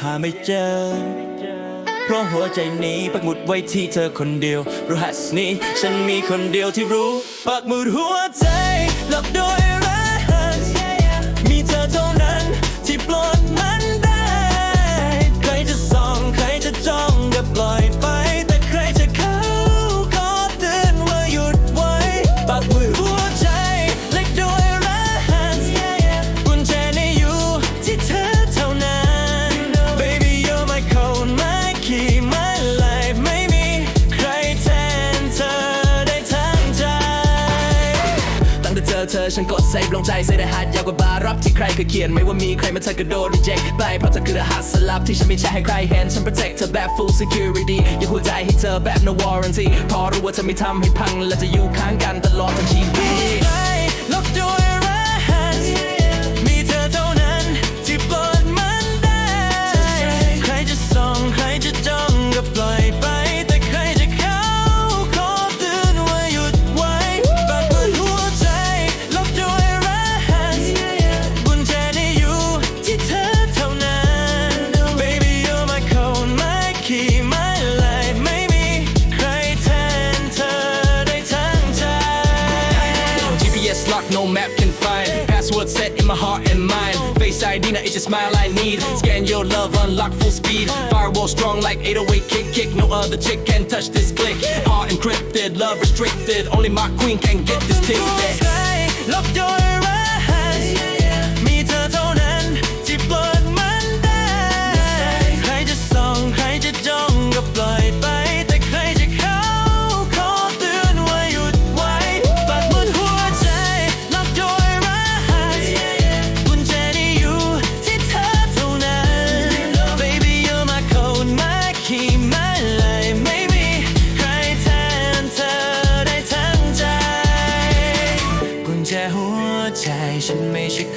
หาไม่เจอ เพราะหัวใจนี้ปักหมุดไว้ที่เธอคนเดียว รหัสนี้ฉันมีคนเดียวที่รู้ ปักหมุดหัวใจหลับโดย เธอฉันกดเซฟลงใจเซฟได้หัดยาวกว่าบาร์รับที่ใครเคยเขียนไม่ว่ามีใครมาเธอก็โดนรีเจ็คไปเพราะเธอคือรหัสสลับที่ฉันไม่แชร์ให้ใครเห็นฉัน protect เธอแบบ full security อยาหัวใจให้เธอแบบ no warranty พอรู้ว่าเธอไม่ทำให้พังและจะอยู่ข้างกันตลอดทั้งชีวิต no map can find. Password set in my heart and mind. Face ID, now it's your smile I need. Scan your love, unlock full speed. Firewall strong like 808 kick kick. No other chick can touch this click. Heart encrypted, love restricted. Only my queen can get this ticket. Your eyes.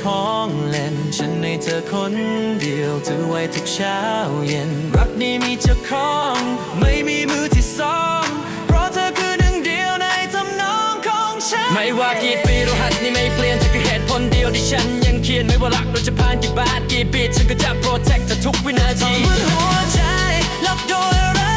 ของเล่น ฉันในเธอคนเดียวถือไว้ทุกเช้าเย็น รักนี้มีเจ้าของ ไม่มีมือที่สองเพราะเธอคือหนึ่งเดียวในทำนองของฉัน ไม่ว่ากี่ปีรหัสนี้ไม่เปลี่ยนเธอคือเหตุผลเดียวที่ฉันยังเขียนไม่ว่ารักเราจะผ่านกี่บาทกี่ปีฉันก็จะโปรเทคเธอทุกวินาทีขอบนหัวใจลับโดยรัก